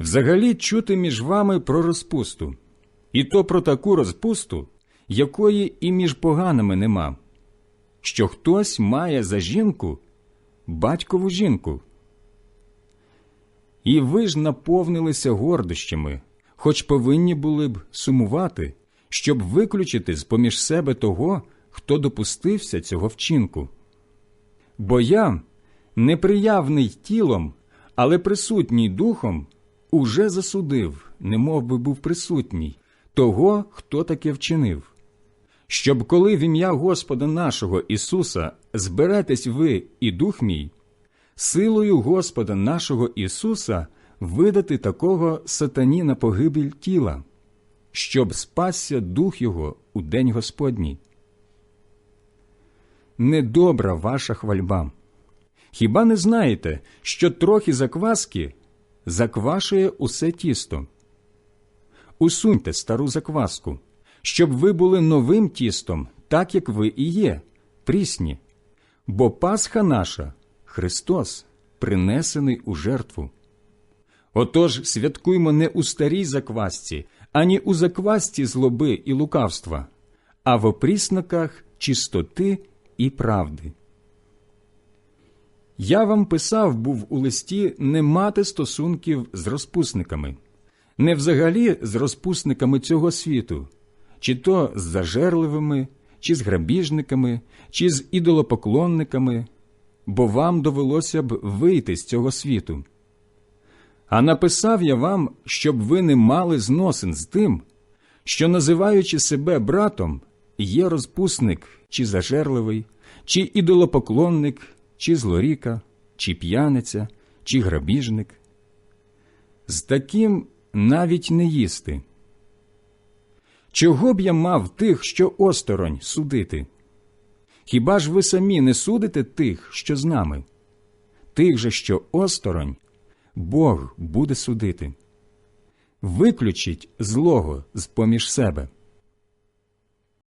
Взагалі чути між вами про розпусту, і то про таку розпусту, якої і між поганими нема, що хтось має за жінку батькову жінку. І ви ж наповнилися гордощами, хоч повинні були б сумувати, щоб виключити з поміж себе того, хто допустився цього вчинку. Бо я, неприявний тілом, але присутній духом, уже засудив, немов би був присутній, того, хто таке вчинив. Щоб коли в ім'я Господа нашого Ісуса зберетесь ви і дух мій, силою Господа нашого Ісуса видати такого сатані на погибель тіла, щоб спасся дух його у день Господній. Недобра ваша хвальба. Хіба не знаєте, що трохи закваски заквашує усе тісто? Усуньте стару закваску, щоб ви були новим тістом, так як ви і є, прісні, бо Пасха наша Христос, принесений у жертву. Отож святкуймо не у старій заквасці, ані у заквасці злоби і лукавства, а в опрісноках чистоти і правди. Я вам писав був у листі не мати стосунків з розпусниками, не взагалі з розпусниками цього світу, чи то з зажерливими, чи з грабіжниками, чи з ідолопоклонниками, бо вам довелося б вийти з цього світу. А написав я вам, щоб ви не мали зносин з тим, що, називаючи себе братом, є розпусник чи зажерливий, чи ідолопоклонник, чи злоріка, чи п'яниця, чи грабіжник. З таким навіть не їсти. Чого б я мав тих, що осторонь судити? Хіба ж ви самі не судите тих, що з нами? Тих же, що осторонь, Бог буде судити. Виключіть злого з поміж себе.